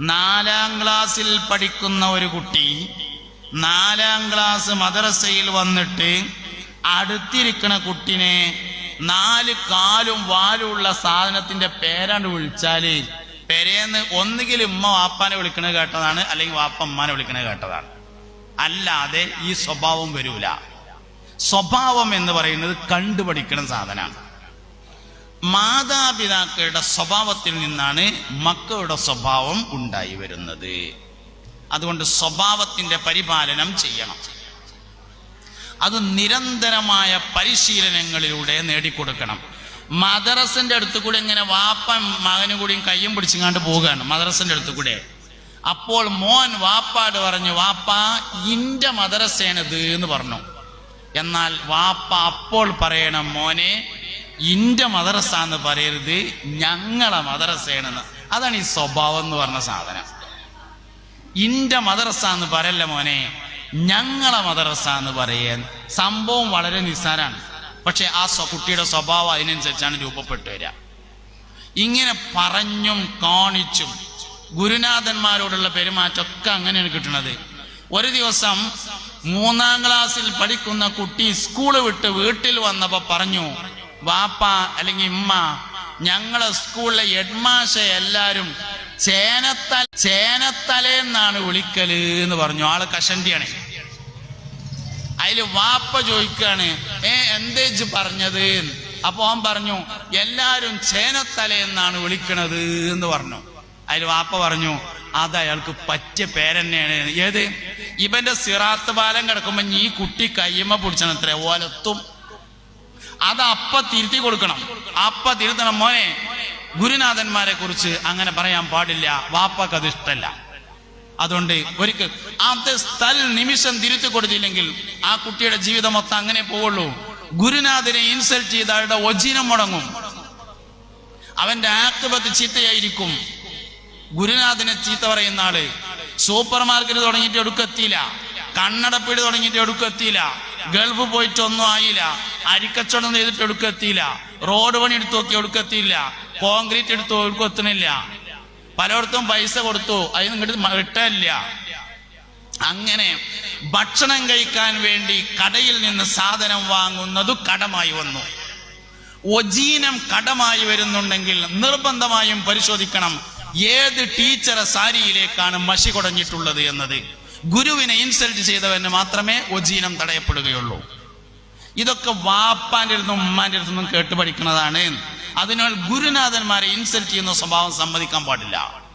നാലാം ക്ലാസ്സിൽ പഠിക്കുന്ന ഒരു കുട്ടി നാലാം ക്ലാസ് മദ്രസയിൽ വന്നിട്ട് അടുത്തിരിക്കണ കുട്ടിനെ നാല് കാലും വാലും ഉള്ള സാധനത്തിന്റെ പേരാണ്ട് വിളിച്ചാൽ പെരേന്ന് ഒന്നുകിൽ ഉമ്മ വാപ്പാനെ വിളിക്കണത് കേട്ടതാണ് അല്ലെങ്കിൽ വാപ്പ ഉമ്മാനെ വിളിക്കണത് കേട്ടതാണ്. അല്ലാതെ ഈ സ്വഭാവം വരൂല. സ്വഭാവം എന്ന് പറയുന്നത് കണ്ടുപഠിക്കുന്ന സാധനമാണ്. മാതാപിതാക്കളുടെ സ്വഭാവത്തിൽ നിന്നാണ് മക്കളുടെ സ്വഭാവം ഉണ്ടായി വരുന്നത്. അതുകൊണ്ട് സ്വഭാവത്തിന്റെ പരിപാലനം ചെയ്യണം. അത് നിരന്തരമായ പരിശീലനങ്ങളിലൂടെ നേടിക്കൊടുക്കണം. മദ്രസന്റെ അടുത്ത് കൂടെ ഇങ്ങനെ വാപ്പൻ മകനും കൂടിയും കയ്യും പിടിച്ചിങ്ങാണ്ട് പോവുകയാണ് മദ്രസന്റെ അടുത്ത് കൂടെ. അപ്പോൾ മോൻ വാപ്പാട് പറഞ്ഞു വാപ്പ ഇന്റെ മദ്രസേനത് എന്ന് പറഞ്ഞു. എന്നാൽ വാപ്പ അപ്പോൾ പറയണം മോനെ ഇന്റെ മദ്രസ എന്ന് പറയരുത് ഞങ്ങളെ മദ്രസയാണെന്ന് അതാണ് ഈ സ്വഭാവം എന്ന് പറഞ്ഞ സാധനം. ഇന്റെ മദ്രസ എന്ന് പറയല്ല മോനെ ഞങ്ങളെ മദ്രസ എന്ന് പറയാൻ സംഭവം വളരെ നിസ്സാരാണ്. പക്ഷെ ആ കുട്ടിയുടെ സ്വഭാവം അതിനനുസരിച്ചാണ് രൂപപ്പെട്ടു വരിക. ഇങ്ങനെ പറഞ്ഞും കാണിച്ചും ഗുരുനാഥന്മാരോടുള്ള പെരുമാറ്റമൊക്കെ അങ്ങനെയാണ് കിട്ടുന്നത്. ഒരു ദിവസം മൂന്നാം ക്ലാസ്സിൽ പഠിക്കുന്ന കുട്ടി സ്കൂൾ വിട്ട് വീട്ടിൽ വന്നപ്പോ പറഞ്ഞു വാപ്പ അല്ലെങ്കിൽ ഇമ്മ ഞങ്ങളെ സ്കൂളിലെ എഡ്മാഷ എല്ലാരും ചേനത്തല ചേനത്തലേന്നാണ് വിളിക്കൽ എന്ന് പറഞ്ഞു. ആൾ കഷണ്ടിയാണ്. അതിൽ വാപ്പ ചോദിക്കാണ് ഏ എന്തേജ് പറഞ്ഞത്? അപ്പൊ അവൻ പറഞ്ഞു എല്ലാരും ചേനത്തല എന്നാണ് വിളിക്കണത് എന്ന് പറഞ്ഞു. അതിൽ വാപ്പ പറഞ്ഞു അത് അയാൾക്ക് പറ്റിയ പേരെന്നെയാണ്. ഏത്? ഇവന്റെ സിറാത്ത് പാലം കിടക്കുമ്പോ ഈ കുട്ടി കയ്യമ്മ പിടിച്ചണത്രേ. ഓലത്തും അത് അപ്പ തിരുത്തി കൊടുക്കണം. അപ്പ തിരുത്തണം. മോനെ ഗുരുനാഥന്മാരെ കുറിച്ച് അങ്ങനെ പറയാൻ പാടില്ല. വാപ്പക്ക് അത് ഇഷ്ടമല്ല അതുകൊണ്ട് ഒരിക്കൽ അത് സ്ഥൽ നിമിഷം തിരുത്തി കൊടുത്തില്ലെങ്കിൽ ആ കുട്ടിയുടെ ജീവിതം മൊത്തം അങ്ങനെ പോവുള്ളൂ. ഗുരുനാഥനെ ഇൻസൾട്ട് ചെയ്ത അയാളുടെ ഒജിനം മുടങ്ങും. അവന്റെ ആക്തുപത്ത് ചീത്തയായിരിക്കും. ഗുരുനാഥനെ ചീത്ത പറയുന്ന ആൾ സൂപ്പർ മാർക്കറ്റ് തുടങ്ങിയിട്ട് എടുക്കെത്തിയില്ല കണ്ണടപ്പീട് തുടങ്ങിയിട്ട് എടുക്കെത്തിയില്ല ഗൾഫ് പോയിട്ട് ഒന്നും ആയില്ല. അരിക്കച്ചവടം ചെയ്തിട്ട് എടുക്കെത്തിയില്ല റോഡ് പണി എടുത്തു നോക്കി എടുക്കെത്തിയില്ല കോൺക്രീറ്റ് എടുത്തു എടുക്കെത്തണില്ല പലയിടത്തും പൈസ കൊടുത്തു. അതിന് ഇങ്ങോട്ട് കിട്ടില്ല അങ്ങനെ ഭക്ഷണം കഴിക്കാൻ വേണ്ടി കടയിൽ നിന്ന് സാധനം വാങ്ങുന്നത് കടമായി വന്നു. ഒജീനം കടമായി വരുന്നുണ്ടെങ്കിൽ നിർബന്ധമായും പരിശോധിക്കണം. ഏത് ടീച്ചറെ സാരിയിലേക്കാണ് മഷി കുടഞ്ഞിട്ടുള്ളത് എന്നത്? ഗുരുവിനെ ഇൻസൾട്ട് ചെയ്തവന് മാത്രമേ ഒജീനം തടയപ്പെടുകയുള്ളൂ. ഇതൊക്കെ വാപ്പാന്റെ അടുത്തും ഉമ്മാന്റെ അടുത്തുനിന്നും കേട്ട് പഠിക്കുന്നതാണ്. അതിനാൽ ഗുരുനാഥന്മാരെ ഇൻസൾട്ട് ചെയ്യുന്ന സ്വഭാവം സമ്മതിക്കാൻ പാടില്ല.